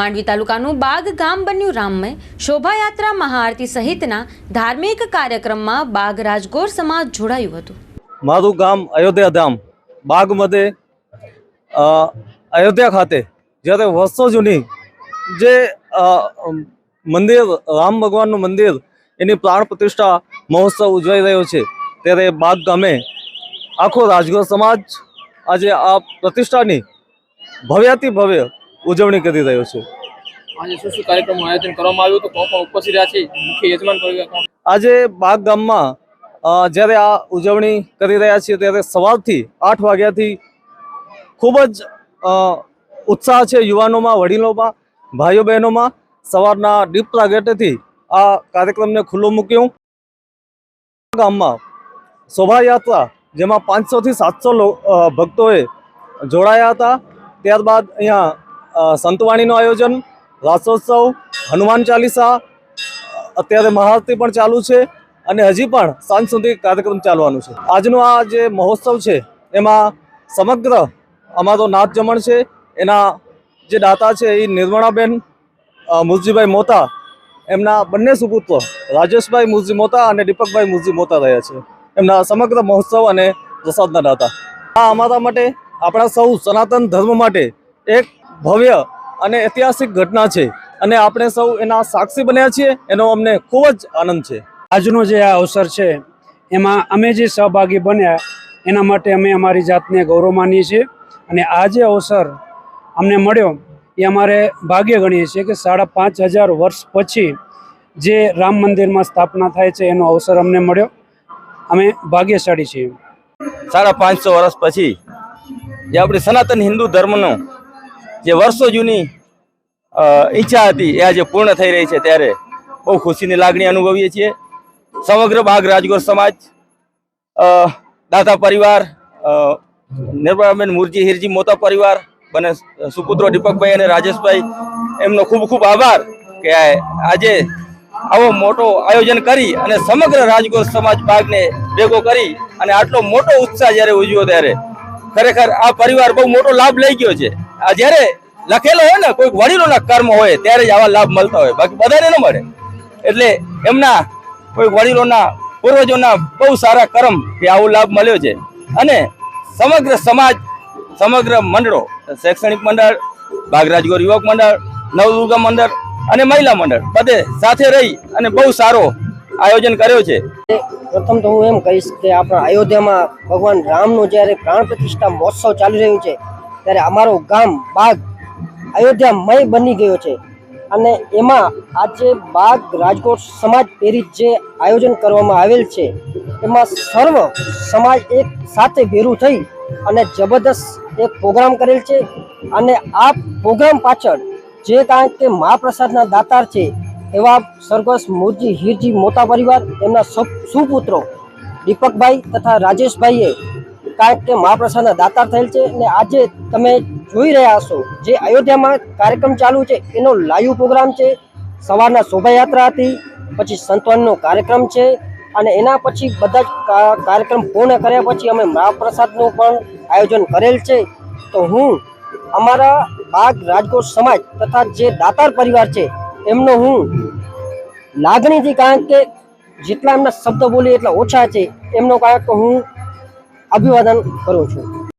માંડવી તાલુકાનું બાગ ગામ બન્યું રામમય. શોભાયાત્રા મહાઆરતી સહિતના ધાર્મિક કાર્યક્રમમાં બાગ રાજગોર સમાજ જોડાયું હતું. મારું ગામ અયોધ્યા ધામ. બાગમતે અ, અયોધ્યા ખાતે જ્યારે વર્ષો જૂની જે મંદિર રામ ભગવાનનું મંદિર એની પ્રાણ પ્રતિષ્ઠા મહોત્સવ ઉજવાઈ રહ્યો છે ત્યારે બાગ ગામે આખો રાજગોર સમાજ આજે આ પ્રતિષ્ઠાની ભવ્યાતિ ભવ્ય ઉજવણી કરી રહ્યો છું. આજે શું શું કાર્યક્રમનું આયોજન કરવામાં આવ્યું? હતું કોણ કોણ ઉપસ્થિત રહ્યા છે? મુખ્ય યજમાન આજે બાગ ગામમાં જ્યારે આ ઉજવણી કરી રહ્યા છીએ ત્યારે સવારથી આઠ વાગ્યાથી ખૂબ જ ઉત્સાહ છે યુવાનોમાં વડીલોમાં ભાઈઓ બહેનોમાં સવારના ડીપ પ્રાગટ્યથી આ કાર્યક્રમને ખુલ્લો મૂક્યું. ગામમાં શોભાયાત્રા જેમાં પાંચસોથી સાતસો ભક્તોએ જોડાયા હતા. ત્યારબાદ અહીંયા સંતવાણીનું આયોજન, રાસોત્સવ, હનુમાન ચાલીસા, અત્યારે મહાઆરતી પણ ચાલુ છે અને હજી પણ સાંજ સુધી કાર્યક્રમ ચાલવાનું છે. આજનો આ જે મહોત્સવ છે, એમાં સમગ્ર અમારો નાથ જમણ છે, એના જે દાતા છે એ નિર્મળાબેન મુરજીભાઈ મોતા, એમના બંને સુપુત્રો રાજેશભાઈ મુરજી મોતા અને દીપકભાઈ મુરજી મોતા રહ્યા છે. એમના સમગ્ર મહોત્સવ અને પ્રસાદના દાતા. આ અમારા માટે આપણા સૌ સનાતન ધર્મ માટે એક ભવ્ય અને ઐતિહાસિક ઘટના છે અને આપણે સૌ એના સાક્ષી બન્યા છીએ એનો અમને ખૂબ જ આનંદ છે. આજનો જે આ અવસર છે એમાં અમે જે સહભાગી બન્યા એના માટે અમે અમારી જાતને ગૌરવ માનીએ છીએ અને આ જે અવસર અમને મળ્યો એ અમારે ભાગ્ય ગણીએ છીએ કે સાડા પાંચ હજાર વર્ષ પછી જે રામ મંદિરમાં સ્થાપના થાય છે એનો અવસર અમને મળ્યો. અમે ભાગ્યશાળી છીએ. સાડા પાંચસો વર્ષ પછી જે આપણે સનાતન હિન્દુ ધર્મનો જે વર્ષો જૂની ઈચ્છા હતી, એ આજે પૂર્ણ થઈ રહી છે ત્યારે બહુ ખુશીની લાગણી અનુભવીએ છીએ. સમગ્ર બાગ રાજગોર સમાજ દાતા પરિવાર નિર્મળાબેન મુરજી, હિરજી મોતા પરિવાર, બને સુપુત્રો દીપકભાઈ અને રાજેશભાઈ, એમનો ખૂબ ખૂબ આભાર કે આજે આવો મોટો આયોજન કરી અને સમગ્ર રાજગોર સમાજ બાગને ભેગો કરી અને આટલો મોટો ઉત્સાહ જ્યારે ઉજવ્યો ત્યારે, ખરેખર આ પરિવાર બહુ મોટો લાભ લઈ ગયો છે. જ્યારે લખેલો હોય ને, કોઈ વડીલોના કર્મ હોય, ત્યારે જ આવા લાભ મળતા હોય. બાકી બધાને ન મળે. એટલે એમના કોઈ વડીલોના, પૂર્વજોના બહુ સારા કર્મ કે આવો લાભ મળ્યો છે. અને સમગ્ર સમાજ, સમગ્ર મંડળો, શૈક્ષણિક મંડળ બાગરાજગોર યુવક મંડળ, નવદુર્ગા મંડળ અને મહિલા મંડળ, બધે સાથે રહી અને બહુ સારો આયોજન કર્યો છે. પ્રથમ તો હું એમ કહીશ કે આપણા અયોધ્યામાં ભગવાન રામનું જ્યારે પ્રાણ પ્રતિષ્ઠા મહોત્સવ ચાલી રહ્યું છે ત્યારે અમારું ગામ બાગ અયોધ્યામય બની ગયો છે. અને એમાં આજે બાગ રાજકોટ સમાજ પ્રેરિત જે આયોજન કરવામાં આવેલ છે, એમાં સર્વ સમાજ એક સાથે ભેરું થઈ અને જબરદસ્ત એક પ્રોગ્રામ કરેલ છે. અને આ પ્રોગ્રામ પાછળ જે કારણ કે મહાપ્રસાદના દાતાર છે, એવા સરગસ મૂર્જી, હીરજી મોતા પરિવાર, એમના સુપુત્રો દીપકભાઈ તથા રાજેશભાઈએ કારણ કે મહાપ્રસાદના દાતાર થયેલ છે અને આજે તમે જોઈ રહ્યા હશો, જે અયોધ્યામાં કાર્યક્રમ ચાલુ છે, એનો લાઈવ પ્રોગ્રામ છે. સવારના શોભાયાત્રા હતી, પછી સંતવાનનો કાર્યક્રમ છે, અને એના પછી બધા જ કાર્યક્રમ પૂર્ણ કર્યા પછી અમે મહાપ્રસાદનું પણ આયોજન કરેલ છે. તો હું, અમારા બાગ રાજકોટ સમાજ તથા જે દાતાર પરિવાર છે, એમનો હું લાગણીથી કારણ કે જેટલા એમના શબ્દ બોલી એટલા ઓછા છે. એમનો કારણ કે હું અભિવાદન કરું છું.